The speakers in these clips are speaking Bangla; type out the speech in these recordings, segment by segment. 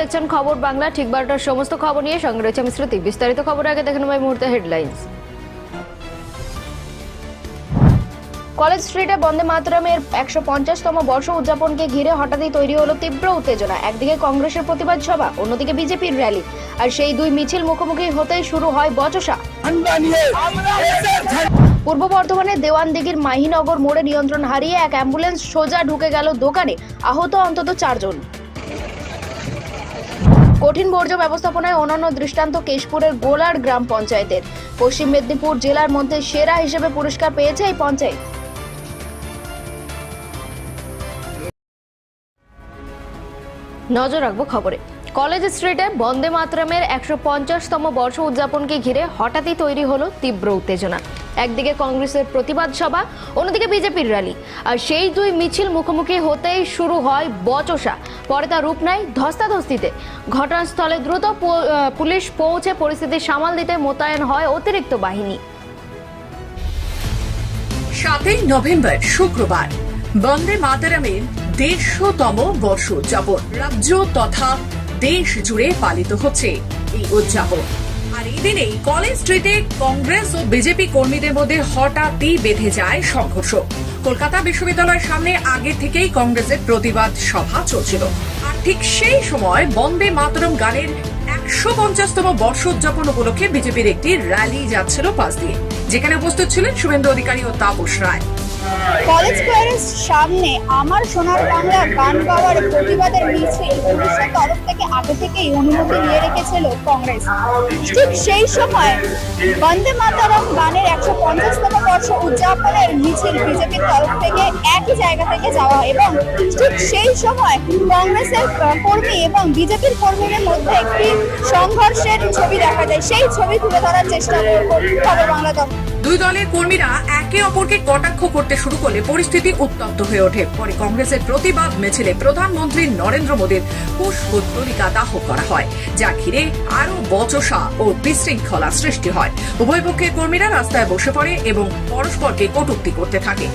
দেখছেন খবর বাংলা, ঠিক বারোটার সমস্ত খবর নিয়ে সঙ্গে রয়েছে আমি শ্রুতি। বিস্তারিত খবর আগে দেখে নেব এই মুহূর্তে হেডলাইন্স। কলেজ স্ট্রিটে বন্দে মাতরমের একশো পঞ্চাশতম বর্ষ উদযাপনকে ঘিরে হঠাৎই তৈরি হলো তীব্র উত্তেজনা। একদিকে কংগ্রেসের প্রতিবাদ সভা, অন্যদিকে বিজেপির র্যালি। আর সেই দুই মিছিল মুখোমুখি হতেই শুরু হয় বচসা। পূর্ব বর্ধমানের দেওয়ানদিঘির মাহিনগর মোড়ে নিয়ন্ত্রণ হারিয়ে এক অ্যাম্বুলেন্স সোজা ঢুকে গেল দোকানে। আহত অন্তত চারজন। কঠিন বর্জ্য ব্যবস্থাপনায় অনন্য দৃষ্টান্ত কেশপুরের গোলার গ্রাম পঞ্চায়েতের। পশ্চিম মেদিনীপুর জেলার মধ্যে সেরা হিসেবে পুরস্কার পেয়েছে এই পঞ্চায়েত। নজর রাখব খবরে। কলেজ স্ট্রিটে বন্দে মাতরমের একশো পঞ্চাশতম বর্ষ উদযাপনকে ঘিরে হঠাৎই তৈরি হলো তীব্র উত্তেজনা। একদিকে কংগ্রেসের প্রতিবাদ সভা, অন্যদিকে বিজেপির র্যালি। আর সেই দুই মিছিল মুখোমুখি হতেই শুরু হয় বচসা। পরে তা রূপ নেয় ধস্তাধস্তিতে। ঘটনাস্থলে দ্রুত পুলিশ পৌঁছে পরিস্থিতি সামাল দিতে মোতায়েন হয় অতিরিক্ত বাহিনী। সাতই নভেম্বর, শুক্রবার। বন্দে মাতারামের দেড়শোতম বর্ষ উদযাপন রাজ্য তথা দেশ জুড়ে পালিত হচ্ছে এই উদযাপন এই দিনেই কলেজ স্ট্রিটে কংগ্রেস ও বিজেপি কর্মীদের মধ্যে হঠাৎই বেঁধে যায় সংঘর্ষ। কলকাতা বিশ্ববিদ্যালয়ের সামনে আগে থেকেই কংগ্রেসের প্রতিবাদ সভা চলছিল। আর ঠিক সেই সময় বন্দে মাতরম গানের একশো পঞ্চাশতম বর্ষ উদযাপন উপলক্ষে বিজেপির একটি র্যালি যাচ্ছিল পাশ দিয়ে। যেখানে উপস্থিত ছিলেন শুভেন্দু অধিকারী ও তাপস রায়। কলেজ স্কোয়ারের সামনে আমার সোনার বাংলা গান গাওয়ার প্রতিবাদের মিছিল পুলিশের তরফ থেকে আগে থেকেই অনুমতি নিয়ে রেখেছিল কংগ্রেস। ঠিক সেই সময় বন্দে মাতারম গানের একশো পঞ্চাশতম বর্ষ উদযাপনের মিছিল বিজেপির তরফ থেকে একই জায়গা থেকে যাওয়া এবং ঠিক সেই সময় কংগ্রেসের কর্মী এবং বিজেপির কর্মীদের মধ্যে একটি সংঘর্ষের ছবি দেখা যায়। সেই ছবি তুলে ধরার চেষ্টা খবর বাংলা দল দুই দলের কর্মীরা একে অপরকে কটাক্ষ করতে শুরু করলে পরিস্থিতি উত্তপ্ত হয়ে ওঠে। পরে কংগ্রেসের প্রতিবাদ মিছিলে প্রধানমন্ত্রী নরেন্দ্র মোদীর পুষ্পতলিকা দাহ করা হয়। যা ঘিরে আরও বচসা ও বিশৃঙ্খলা সৃষ্টি হয়। উভয় পক্ষের কর্মীরা রাস্তায় বসে পড়ে এবং পরস্পরকে কটুক্তি করতে থাকে।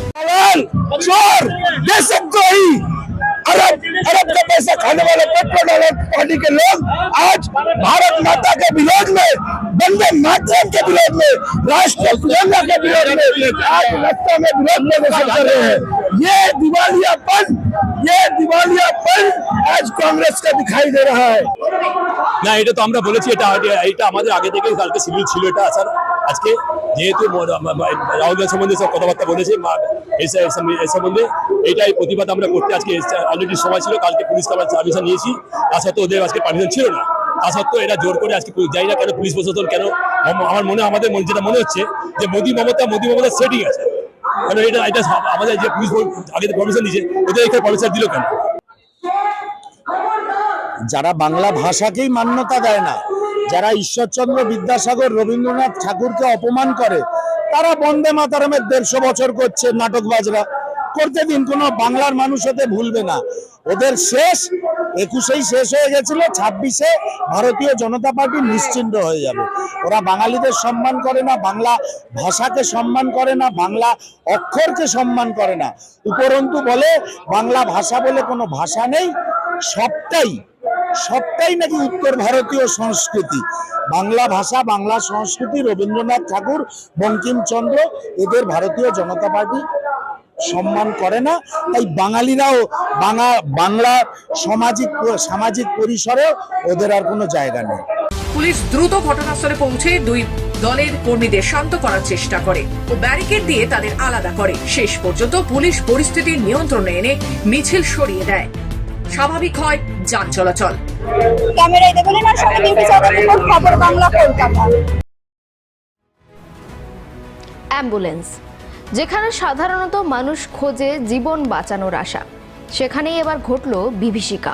अरब अरब का पैसा खाने वाले पेट्रोल डॉलर पार्टी के लोग आज भारत माता के विरोध में बंदे मातरम के विरोध में राष्ट्रीय तिरंगा के विरोध में आज रास्ता में विरोध प्रदर्शन कर रहे हैं ये दिवालियापन ये दिवालियापन आज कांग्रेस का दिखाई दे रहा है না এটা তো আমরা বলেছি এটা এটা আমাদের আগে থেকে কালকে সিভিল ছিল এটা আসার আজকে যেহেতু রাহুল সম্বন্ধে সব কথাবার্তা বলেছে এই সম্বন্ধে এইটাই প্রতিবাদ আমরা করতে আজকে অলরেডি সময় ছিল, কালকে পুলিশকে আমরা পারমিশন নিয়েছি। তা সত্ত্বেও ওদের আজকে পারমিশন ছিল না। তা সত্ত্বেও এরা জোর করে আজকে জানি না কেন পুলিশ প্রশাসন কেন? আমার মনে আমাদের মনে যেটা মনে হচ্ছে যে মোদী মমতা মোদি মমতা সেটিং আছে। কারণ এটা এটা আমাদের যে পুলিশ আগে পারমিশন দিয়েছে, ওদের এখানে পারমিশন দিল কেন? যারা বাংলা ভাষাকেই মান্যতা দেয় না যারা ঈশ্বরচন্দ্র বিদ্যাসাগর, রবীন্দ্রনাথ ঠাকুরকে অপমান করে, তারা বন্দে মাতারামের দেড়শো বছর করছে নাটকবাজরা। করতে দিন কোনো বাংলার মানুষ হতে ভুলবে না। ওদের শেষ, একুশেই শেষ হয়ে গেছিল, ছাব্বিশে ভারতীয় জনতা পার্টি নিশ্চিন্ত হয়ে যাবে। ওরা বাঙালিদের সম্মান করে না, বাংলা ভাষাকে সম্মান করে না, বাংলা অক্ষরকে সম্মান করে না। উপরন্তু বলে, বাংলা ভাষা বলে কোনো ভাষা নেই, সবটাই সবটাই নাকি উত্তর ভারতীয় সংস্কৃতি। বাংলা ভাষা, বাংলা সংস্কৃতি, রবীন্দ্রনাথ ঠাকুর, বঙ্কিমচন্দ্র, এদের ভারতীয় জনতা পার্টি সম্মান করে না। তাই বাঙালিরাও বাংলা বাংলা সামাজিক সামাজিক পরিসরে ওদের আর কোনো জায়গা নেই। পুলিশ দ্রুত ঘটনাস্থলে পৌঁছে দুই দলের কর্মীদের শান্ত করার চেষ্টা করে ও ব্যারিকেড দিয়ে তাদের আলাদা করে। শেষ পর্যন্ত পুলিশ পরিস্থিতির নিয়ন্ত্রণে এনে মিছিল সরিয়ে দেয়। স্বাভাবিক হয় যান চলাচল। ক্যামেরায় দেবলিনার সঙ্গে ডিউটি খবর বাংলা কলকাতা। অ্যাম্বুলেন্স যেখানে সাধারণত মানুষ খোঁজে জীবন বাঁচানোর আশা। সেখানেই এবার ঘটল বিভীষিকা।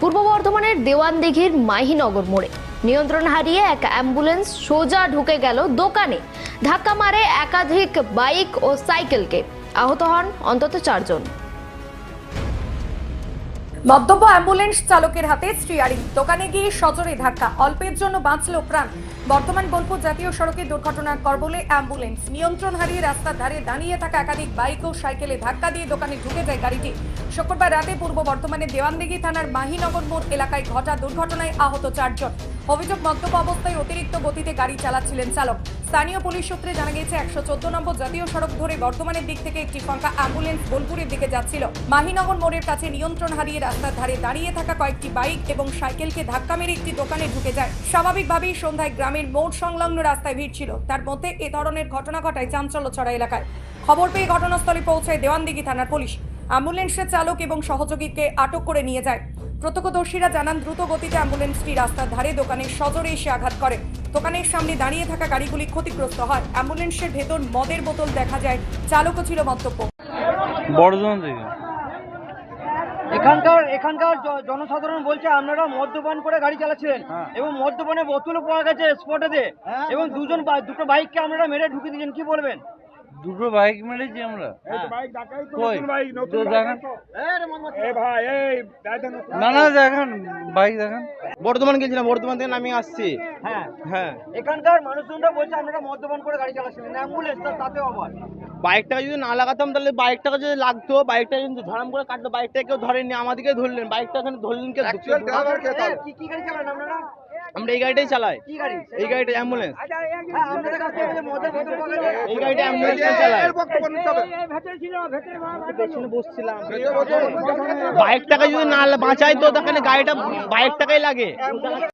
পূর্ব বর্ধমানের দেওয়ানদিঘির মাহিনগর মোড়ে। নিয়ন্ত্রণ হারিয়ে এক অ্যাম্বুলেন্স সোজা ঢুকে গেল দোকানে। ধাক্কা মারে একাধিক বাইক ও সাইকেলকে। আহত হন অন্তত চারজন। মদ্যপ অ্যাম্বুলেন্স চালকের হাতে স্টিয়ারিং দোকানে গিয়ে সজরে ধাক্কা। অল্পের জন্য বাঁচল প্রাণ। বর্তমান বোলপুর জাতীয় সড়কে দুর্ঘটনার কবলে অ্যাম্বুলেন্স। নিয়ন্ত্রণ হারিয়ে রাস্তার ধারে দাঁড়িয়ে থাকা একাধিক বাইক ও সাইকেলে ধাক্কা দিয়ে দোকানে ঢুকে যায় গাড়িটি। শুক্রবার রাতে পূর্ব বর্তমানে দেওয়ানদিঘি থানার মাহিনগর মোড় এলাকায় ঘটা দুর্ঘটনায় আহত চারজন। অভিযোগ মদ্যপ অবস্থায় অতিরিক্ত গতিতে গাড়ি চালাচ্ছিলেন চালক। স্থানীয় পুলিশ সূত্রে জানা গেছে একশো চোদ্দ নম্বর জাতীয় সড়ক ধরে বর্তমানের দিক থেকে একটি ফাঁকা অ্যাম্বুলেন্স বোলপুরের দিকে যাচ্ছিল। মাহিনগর মোড়ের কাছে নিয়ন্ত্রণ হারিয়ে রাস্তার ধারে দাঁড়িয়ে থাকা কয়েকটি বাইক এবং সাইকেলকে ধাক্কা মেরে একটি দোকানে ঢুকে যায়। স্বাভাবিকভাবেই সন্ধ্যায় গ্রামের মোড় সংলগ্ন রাস্তায় ভিড় ছিল। তার মধ্যে এ ধরনের ঘটনা ঘটায় চাঞ্চল্য ছড়া এলাকায়। খবর পেয়ে ঘটনাস্থলে পৌঁছায় দেওয়ানদিঘি থানার পুলিশ। অ্যাম্বুলেন্সের চালক এবং সহযোগীকে আটক করে নিয়ে যায়। প্রত্যক্ষদর্শীরা জানান দ্রুত গতিতে অ্যাম্বুলেন্সটি রাস্তার ধারে দোকানের সজোরে এসে আঘাত করে। দোকানের সামনে দাঁড়িয়ে থাকা গাড়িগুলি ক্ষতিগ্রস্ত হয়। অ্যাম্বুলেন্সের ভেতর মদের বোতল দেখা যায়। চালকও ছিল মন্তব্য বর্ধমান থেকে? এখানকার এখানকার জনসাধারণ বলছে আপনারা মদ্যপান করে গাড়ি চালাচ্ছিলেন হ্যাঁ। এবং মদ্যপানে বোতলও পাওয়া গেছে স্পটেতে এবং দুজন বা- দুটো বাইককে আপনারা মেরে ঢুকে দিয়েছেন কি বলবেন? দুটো বাইক মেরেছি আমরা। না না দেখান বাইক দেখান। বর্ধমান গেছিলাম বর্ধমান থেকে আমি আসছি। হ্যাঁ। হ্যাঁ। এখানকার মানুষজনরা বলছে আপনারা মদ্যপান করে গাড়ি চালাচ্ছিলেন অ্যাম্বুলেন্স তাতে আবার বাইকটাকে যদি না লাগাতাম তাহলে বাইকটাকে যদি লাগতো বাইকটা যদি ধরাম করে কাটতো বাইকটা কেউ ধরেননি আমাদেরকে ধরলেন বাইকটা এখানে ধরলেন কে কি কি গাড়ি চালান আপনারা? আমরা এই গাড়িটাই চালাই। এই গাড়িটা অ্যাম্বুলেন্স গেছে, এই গাড়িটা অ্যাম্বুলেন্স চালাই। বসছিলাম। বাইকটাকে যদি না বাঁচাই তো তখন গাড়িটা বাইকটাকেই লাগে।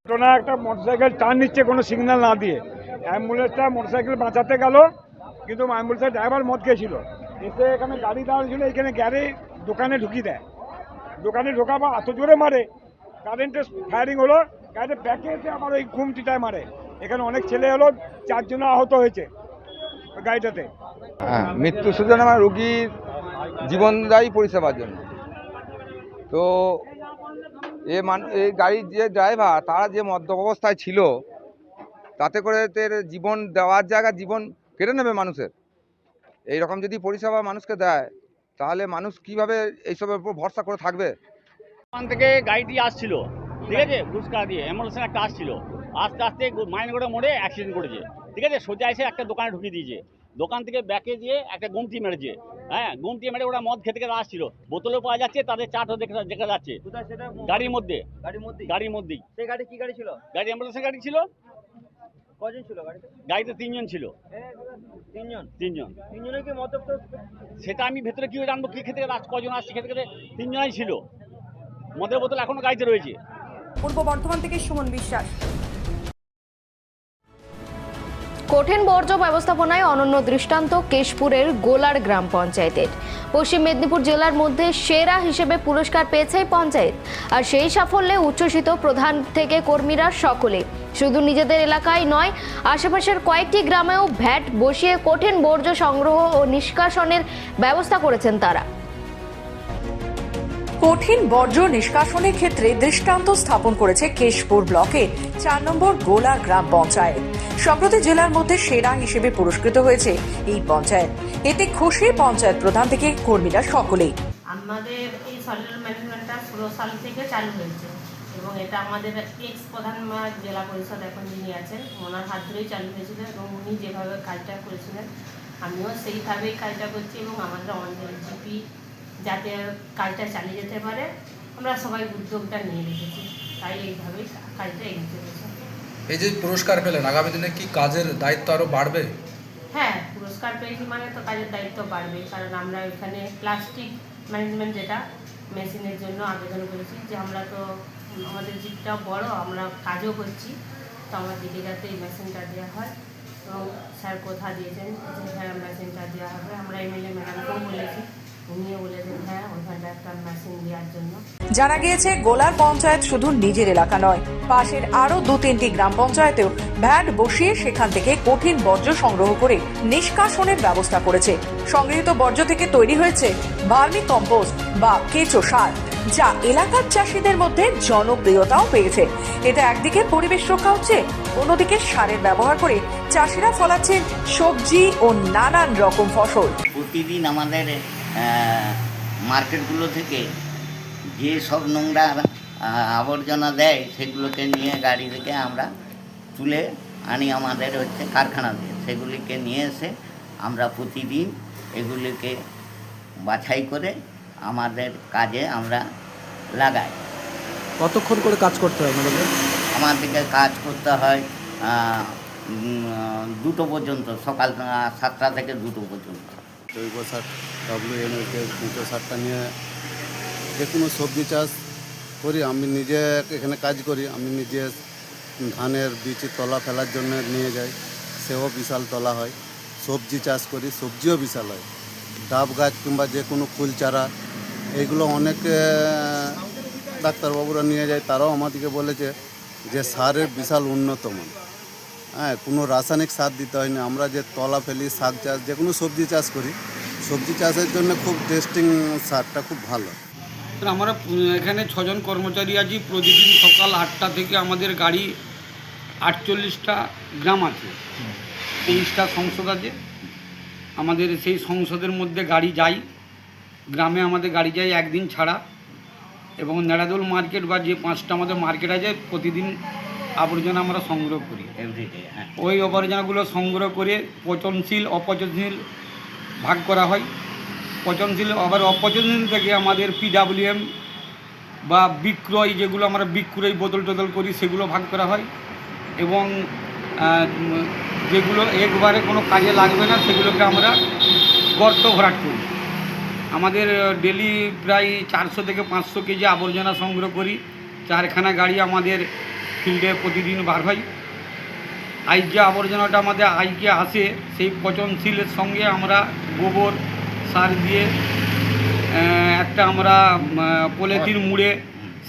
ঘটনা একটা মোটরসাইকেল টার্ন নিচ্ছে কোনো সিগন্যাল না দিয়ে। অ্যাম্বুলেন্সটা মোটরসাইকেল বাঁচাতে গেল কিন্তু অ্যাম্বুলেন্সের ড্রাইভার মদ খেয়েছিল। এসে এখানে গাড়ি দাঁড়িয়েছিল এখানে গ্যারে দোকানে ঢুকিয়ে দেয়। দোকানে ঢোকাবো এত জোরে মারে কারেন্টের ফায়ারিং হলো গাড়িতে ব্যাকে এসে আবার ওই ঘুমটিটায় মারে। এখানে অনেক ছেলে হলো চারজন আহত হয়েছে গাড়িটাতে। হ্যাঁ মৃত্যু শুধু না আমার রুগীর জীবনদায়ী পরিষেবার জন্য। তো এ মান এই গাড়ির যে ড্রাইভার তারা যে মদ্যপ অবস্থায় ছিল তাতে করে এদের জীবন দেওয়ার জায়গা জীবন কেড়ে নেবে মানুষের। এই রকম যদি পরিষেবা মানুষকে দেয় তাহলে মানুষ কীভাবে এইসবের উপর ভরসা করে থাকবে? ওখান থেকে গাড়িটি আসছিল। ঠিক আছে? ঘুষকা দিয়ে অ্যাম্বুলেন্সের একটা আসছিল আস্তে আস্তে মাইনগড়ে মোড়ে অ্যাক্সিডেন্ট করেছে। ঠিক আছে? সোজা এসে একটা দোকানে ঢুকিয়ে দিয়েছে। দোকান থেকে ব্যাকে দিয়ে একটা গুমটি মেরেছে। হ্যাঁ গুমটি মেরে ওরা মদ খেতে খেতে আসছিল। বোতলও পাওয়া যাচ্ছে তাদের চাটও দেখা দেখা যাচ্ছে। সেটা? গাড়ির মধ্যে। গাড়ির মধ্যে গাড়ির মধ্যেই। সেই গাড়ি কি গাড়ি ছিল? গাড়ি অ্যাম্বুলেন্সের গাড়ি ছিল। কজন ছিল গাড়িতে? গাড়িতে তিনজন ছিল। তিনজন? তিনজন। তিনজনের কি মদ্যপ সেটা আমি ভেতরে কি জানব? কি খেতে কজন আসছে? খেতে খেতে তিনজনই ছিল। মদের বোতল এখনও গাড়িতে রয়েছে। পূর্ব বর্ধমান থেকে সুমন বিশ্বাস। কঠিন বর্জ্য ব্যবস্থাপনায় অনন্য দৃষ্টান্ত কেশপুরের গোলার গ্রাম পঞ্চায়েতের। পশ্চিম মেদিনীপুর জেলার মধ্যে সেরা হিসেবে পুরস্কার পেয়েছে পঞ্চায়েত। আর সেই সাফল্যে উচ্ছ্বসিত প্রধান থেকে কর্মীরা সকলে। শুধু নিজেদের এলাকায় নয়, আশেপাশের কয়েকটি গ্রামেও ভ্যাট বসিয়ে কঠিন বর্জ্য সংগ্রহ ও নিষ্কাশনের ব্যবস্থা করেছেন তারা। কঠিন বর্জ্য নিষ্কাশনের ক্ষেত্রে দৃষ্টান্ত স্থাপন করেছে কেশপুর ব্লকে চার নম্বর গোলা গ্রাম পঞ্চায়েত। সম্প্রতি জেলার মধ্যে সেরা হিসেবে পুরস্কৃত হয়েছে এই পঞ্চায়েত। এতে খুশি পঞ্চায়েত প্রধান থেকে কর্মীরা সকলেই। আমাদের এই সলিড ম্যানেজমেন্টটা ষোলো সাল থেকে চালু হয়েছে এবং এটা আমাদের এক্স প্রধান জেলা পরিষদ এখন যিনি আছেন, ওনার হাত ধরেই চালু হয়েছিল এবং উনি যেভাবে কাজটা করেছিলেন, আমিও সেইভাবেই কাজটা করছি এবং আমাদের অনেক জিপি যাতে কাজটা চালিয়ে যেতে পারে। আমরা সবাই উদ্যোগটা নিয়ে রেখেছি। তাই এইভাবেই কাজটা এগিয়ে চলেছে এই যে পুরস্কার পেলেন আগামী দিনে কি কাজের দায়িত্ব আরও বাড়বে? হ্যাঁ পুরস্কার পেয়েছি মানে তো কাজের দায়িত্ব বাড়বে কারণ আমরা এখানে প্লাস্টিক ম্যানেজমেন্ট যেটা মেশিনের জন্য আবেদন করেছি যে আমরা তো আমাদের জিপটাও বড় আমরা কাজও করছি। তো আমাদেরকে যাতে এই মেশিনটা দেওয়া হয়। এবং স্যার কথা দিয়েছেন? যে হ্যাঁ মেশিনটা দেওয়া হবে। আমরা এমএলএ ম্যাডামকেও বলেছি। হ্যাঁ জানা গিয়েছে গোলার পঞ্চায়েত শুধু নিজের এলাকা নয় পাশের আরও দু তিনটি গ্রাম পঞ্চায়েতেও ভ্যাট বসিয়ে সেখান থেকে কঠিন বর্জ্য সংগ্রহ করে নিষ্কাশনের ব্যবস্থা করেছে। সংগৃহীত বর্জ্য থেকে তৈরি হয়েছে ভার্মি কম্পোস্ট বা কেঁচো সার যা এলাকার চাষিদের মধ্যে জনপ্রিয়তাও পেয়েছে। এটা একদিকে পরিবেশ রক্ষা হচ্ছে অন্যদিকে সারের ব্যবহার করে চাষিরা ফলাচ্ছেন সবজি ও নানান রকম ফসল। প্রতিদিন আমাদের মার্কেটগুলো থেকে যে সব নোংরা আবর্জনা দেয় সেগুলোকে নিয়ে গাড়ি থেকে আমরা তুলে আনি আমাদের হচ্ছে কারখানা দিয়ে। সেগুলিকে নিয়ে এসে আমরা প্রতিদিন এগুলিকে বাছাই করে আমাদের কাজে আমরা লাগাই। কতক্ষণ করে কাজ করতে হয় আপনাদের আমাদেরকে কাজ করতে হয় দুটো পর্যন্ত সকাল সাতটা থেকে দুটো পর্যন্ত। জৈব সার ডব্লিউএমএসের দুটো সারটা নিয়ে যে কোনো সবজি চাষ করি। আমি নিজে এখানে কাজ করি। আমি নিজে ধানের বীজ তলা ফেলার জন্য নিয়ে যাই। সেও বিশাল তলা হয়। সবজি চাষ করি, সবজিও বিশাল হয়। ডাব গাছ কিংবা যে কোনো ফুল চারা এইগুলো অনেক ডাক্তারবাবুরা নিয়ে যায়। তারাও আমাদেরকে বলেছে যে সারের বিশাল উন্নত মান হ্যাঁ কোনো রাসায়নিক সার দিতে হয় না আমরা যে তলা ফেলি শাক চাষ, যে কোনো সবজি চাষ করি, সবজি চাষের জন্য খুব টেস্টিং সারটা খুব ভালো। আমরা এখানে ছজন কর্মচারী আছি। প্রতিদিন সকাল আটটা থেকে আমাদের গাড়ি আটচল্লিশটা গ্রাম আছে। তেইশটা সংসদ আছে। আমাদের সেই সংসদের মধ্যে গাড়ি যাই। গ্রামে আমাদের গাড়ি যায় একদিন ছাড়া। এবং নেড়াদোল মার্কেট বা যে পাঁচটা আমাদের মার্কেট আছে, প্রতিদিন আবর্জনা আমরা সংগ্রহ করি। হ্যাঁ। ওই আবর্জনাগুলো সংগ্রহ করে পচনশীল অপচনশীল ভাগ করা হয়। পচনশীল আবার অপচনশীল থেকে আমাদের পিডাব্লিউএম বা বিক্রয় যেগুলো আমরা বিক্রয় বোতল টোতল করি সেগুলো ভাগ করা হয়। এবং যেগুলো একবারে কোনো কাজে লাগবে না সেগুলোকে আমরা গর্ত ভরাট করি। আমাদের ডেলি প্রায় চারশো থেকে পাঁচশো কেজি আবর্জনা সংগ্রহ করি। চারখানা গাড়ি আমাদের ফিল্ডে প্রতিদিন বার হয়। আজ যে আবর্জনাটা আমাদের আজকে আসে, সেই পচনশীলের সঙ্গে আমরা গোবর, সার দিয়ে একটা আমরা পলিথিন মুড়ে,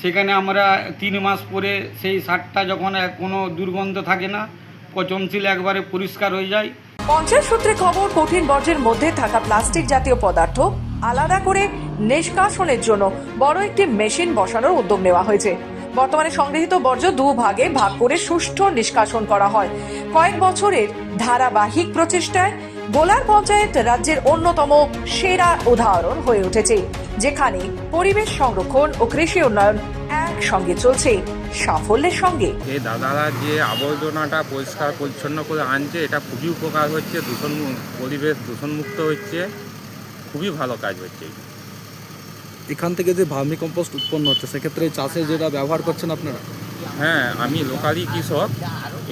সেখানে আমরা তিন মাস পরে সেই সারটা যখন কোনো দুর্গন্ধ থাকে না, পচনশীল একবারে পরিষ্কার হয়ে যায়। পঞ্চায়েত সূত্রে খবর, কঠিন বর্জ্যের মধ্যে থাকা প্লাস্টিক জাতীয় পদার্থ আলাদা করে নিষ্কাশনের জন্য বড় একটি মেশিন বসানোর উদ্যোগ নেওয়া হয়েছে। বর্তমানে সংগৃহীত বর্জ্য দু ভাগে করে সুষ্ঠু নিষ্কাশন করা হয়। কয়েক বছরের ধারাবাহিক প্রচেষ্টায় গোলার পঞ্চায়েত রাজ্যের অন্যতম সেরা উদাহরণ হয়ে উঠেছে, যেখানে পরিবেশ সংরক্ষণ ও কৃষি উন্নয়ন একসঙ্গে চলছে, সাফল্যের সঙ্গে। এই দাদারা যে আবর্জনাটা পরিষ্কার পরিচ্ছন্ন করে আনছে, এটা খুবই উপকার হচ্ছে, দূষণ পরিবেশ দূষণমুক্ত হচ্ছে, খুবই ভালো কাজ হচ্ছে। এখান থেকে যে ভার্মি কম্পোস্ট উৎপন্ন হচ্ছে সেক্ষেত্রে এই চাষে যেটা ব্যবহার করছেন আপনারা? হ্যাঁ আমি লোকালি কৃষক।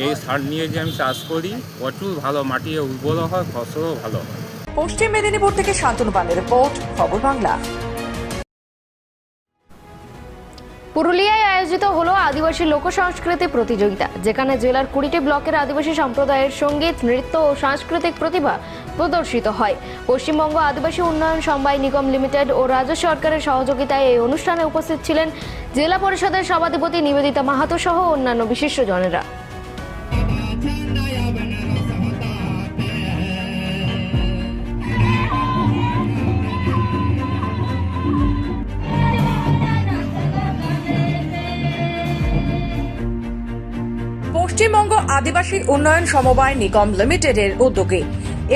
এই সার নিয়ে যে আমি চাষ করি প্রচুর ভালো মাটি উর্বর হয় ফসলও ভালো হয়। পশ্চিম মেদিনীপুর থেকে শান্তনু পালের রিপোর্ট খবর বাংলা। পুরুলিয়ায় আয়োজিত হলো আদিবাসী লোক সংস্কৃতি প্রতিযোগিতা যেখানে জেলার কুড়িটি ব্লকের আদিবাসী সম্প্রদায়ের সংগীত নৃত্য ও সাংস্কৃতিক প্রতিভা প্রদর্শিত হয়। পশ্চিমবঙ্গ আদিবাসী উন্নয়ন সমবায় নিগম লিমিটেড ও রাজ্য সরকারের সহযোগিতায় এই অনুষ্ঠানে উপস্থিত ছিলেন জেলা পরিষদের সভাধিপতি নিবেদিতা মাহাতো সহ অন্যান্য বিশিষ্টজনেরা। পশ্চিমবঙ্গ আদিবাসী উন্নয়ন সমবায় নিগম লিমিটেডের উদ্যোগে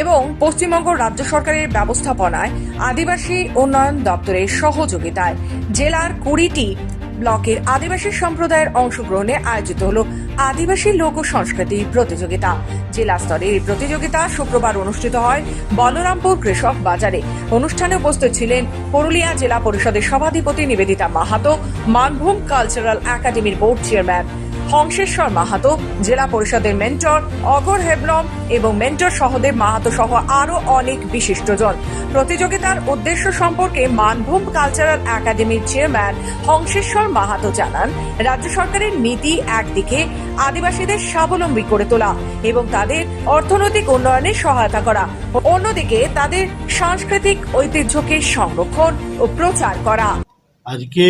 এবং পশ্চিমবঙ্গ রাজ্য সরকারের ব্যবস্থাপনায় আদিবাসী উন্নয়ন দপ্তরের সহযোগিতায় জেলার কুড়িটি ব্লকের আদিবাসী সম্প্রদায়ের অংশগ্রহণে আয়োজিত হল আদিবাসী লোক সংস্কৃতি প্রতিযোগিতা। জেলা স্তরে এই প্রতিযোগিতা শুক্রবার অনুষ্ঠিত হয় বলরামপুর কৃষক বাজারে। অনুষ্ঠানে উপস্থিত ছিলেন পুরুলিয়া জেলা পরিষদের সভাধিপতি নিবেদিতা মাহাতো, মানভূম কালচারাল একাডেমির বোর্ড চেয়ারম্যান হংসেশ্বর মাহাতো জেলা পরিষদের মেন্টর অগর হেবলম এবং মেন্টর সহদেব মাহাতো সহ আরও অনেক বিশিষ্টজন। প্রতিযোগিতার উদ্দেশ্য সম্পর্কে মানভূম কালচারাল একাডেমির চেয়ারম্যান হংসেশ্বর মাহাতো জানান, রাজ্য সরকারের নীতি একদিকে, আদিবাসীদের স্বাবলম্বী করে তোলা এবং তাদের অর্থনৈতিক উন্নয়নে সহায়তা করা। অন্যদিকে তাদের সাংস্কৃতিক ঐতিহ্যকে সংরক্ষণ ও প্রচার করা। আজকে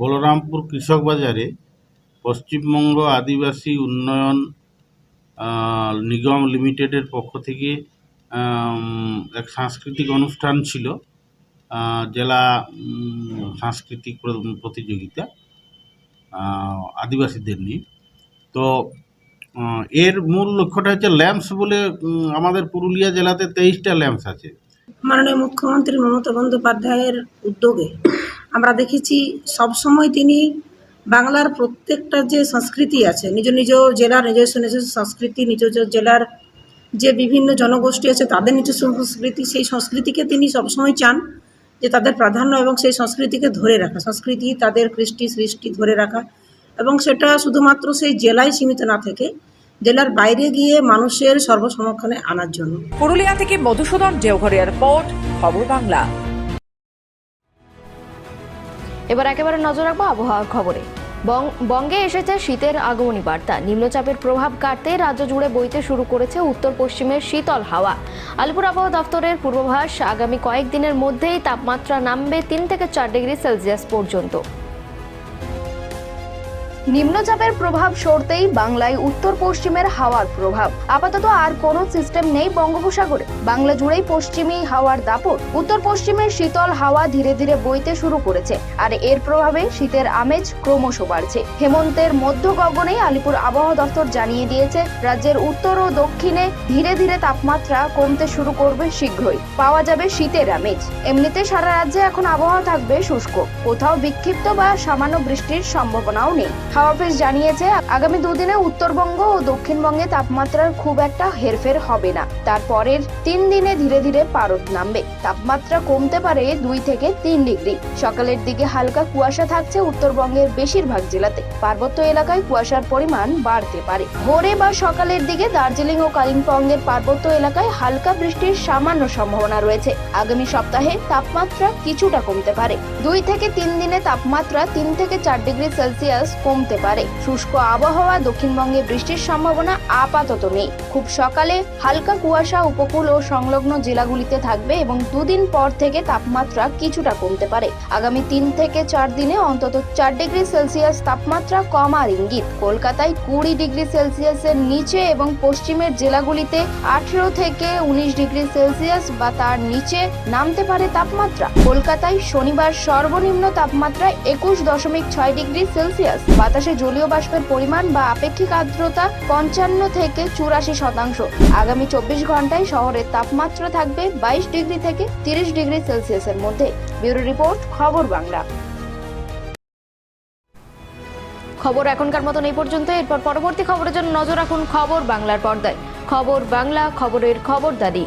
বলরামপুর কৃষক বাজারে পশ্চিমবঙ্গ আদিবাসী উন্নয়ন নিগম লিমিটেডের পক্ষ থেকে এক সাংস্কৃতিক অনুষ্ঠান ছিল জেলা সাংস্কৃতিক প্রতিযোগিতা আদিবাসীদের নিয়ে। তো এর মূল লক্ষ্যটা হচ্ছে ল্যাম্পস বলে আমাদের পুরুলিয়া জেলাতে তেইশটা ল্যাম্পস আছে। মাননীয় মুখ্যমন্ত্রী মমতা বন্দ্যোপাধ্যায়ের উদ্যোগে আমরা দেখেছি সবসময় তিনি বাংলার প্রত্যেকটা যে সংস্কৃতি আছে, নিজ নিজ জেলার নিজস্ব নিজস্ব সংস্কৃতি, নিজ জেলার যে বিভিন্ন জনগোষ্ঠী আছে, তাদের নিজস্ব সংস্কৃতি, সেই সংস্কৃতিকে তিনি সবসময় চান যে তাদের প্রাধান্য এবং সেই সংস্কৃতিকে ধরে রাখা, সংস্কৃতি তাদের কৃষ্টি সৃষ্টি ধরে রাখা। এবং সেটা শুধুমাত্র সেই জেলায় সীমিত না থেকে জেলার বাইরে গিয়ে মানুষের সর্বসমক্ষণে আনার জন্য। পুরুলিয়া থেকে মধুসূদন দেওঘরিয়ার রিপোর্ট, খবর বাংলা। এবার একেবারে নজর রাখব আবহাওয়ার খবরে। বঙ্গে এসেছে শীতের আগমনী বার্তা। নিম্নচাপের প্রভাব কাটতে রাজ্য জুড়ে বইতে শুরু করেছে উত্তর পশ্চিমের শীতল হাওয়া। আলিপুর আবহাওয়া দফতরের পূর্বাভাস, আগামী কয়েকদিনের মধ্যেই তাপমাত্রা নামবে তিন থেকে চার ডিগ্রি সেলসিয়াস পর্যন্ত। নিম্নচাপের প্রভাব সরতেই বাংলায় উত্তর পশ্চিমের হাওয়ার প্রভাব। আপাতত আর কোনো সিস্টেম নেই বঙ্গোপসাগরে। বাংলা জুড়েই পশ্চিমী হাওয়ার দাপট। উত্তর পশ্চিমের শীতল হাওয়া ধীরে ধীরে বইতে শুরু করেছে। আর এর প্রভাবে শীতের আমেজ ক্রমশ বাড়ছে। হেমন্তের মধ্য গগনে আলিপুর আবহাওয়া দপ্তর জানিয়ে দিয়েছে, রাজ্যের উত্তর ও দক্ষিণে ধীরে ধীরে তাপমাত্রা কমতে শুরু করবে শীঘ্রই। পাওয়া যাবে শীতের আমেজ। এমনিতে সারা রাজ্যে এখন আবহাওয়া থাকবে শুষ্ক। কোথাও বিক্ষিপ্ত বা সামান্য বৃষ্টির সম্ভাবনাও নেই। হাওয়া অফিস জানিয়েছে, আগামী দুদিনে উত্তরবঙ্গ ও দক্ষিণবঙ্গে তাপমাত্রার খুব একটা হেরফের হবে না। তারপরের তিন দিনে ধীরে ধীরে পারদ নামবে। তাপমাত্রা কমতে পারে দুই থেকে তিন ডিগ্রি। সকালের দিকে হালকা কুয়াশা থাকছে উত্তরবঙ্গের বেশিরভাগ জেলাতে। পার্বত্য এলাকায় কুয়াশার পরিমাণ বাড়তে পারে। ভোরে বা সকালের দিকে দার্জিলিং ও কালিম্পংয়ের পার্বত্য এলাকায় হালকা বৃষ্টির সামান্য সম্ভাবনা রয়েছে। আগামী সপ্তাহে তাপমাত্রা কিছুটা কমতে পারে। দুই থেকে তিন দিনে তাপমাত্রা তিন থেকে চার ডিগ্রি সেলসিয়াস কমতে পারে। শুষ্ক আবহাওয়া, দক্ষিণবঙ্গে বৃষ্টির সম্ভাবনা আপাতত নেই। খুব সকালে হালকা কুয়াশা, উপকূল ও সংলগ্ন জেলাগুলিতে থাকবে এবং দুদিন পর থেকে তাপমাত্রা কিছুটা কমতে পারে। আগামী তিন থেকে চার দিনে অন্তত চার ডিগ্রি সেলসিয়াস তাপমাত্রা কমার ইঙ্গিত। কলকাতায় কুড়ি ডিগ্রি সেলসিয়াসের নিচে এবং পশ্চিমের জেলাগুলিতে আঠেরো থেকে উনিশ ডিগ্রি সেলসিয়াস বা তার নিচে নামতে পারে তাপমাত্রা। কলকাতায় শনিবার সর্বনিম্ন তাপমাত্রা একুশ দশমিক ছয় ডিগ্রি সেলসিয়াস বাতাসে জলীয় বাষ্পের পরিমাণ বা আপেক্ষিক আর্দ্রতা পঞ্চান্ন থেকে চুরাশি শতাংশ। আগামী চব্বিশ ঘন্টায় শহরের তাপমাত্রা থাকবে বাইশ ডিগ্রি থেকে তিরিশ ডিগ্রি সেলসিয়াসের মধ্যে। ব্যুরো রিপোর্ট, খবর বাংলা। খবর এখনকার মতন এই পর্যন্ত। এরপর পরবর্তী খবরের জন্য নজর রাখুন খবর বাংলার পর্দায়। খবর বাংলা, খবরের খবরদারি।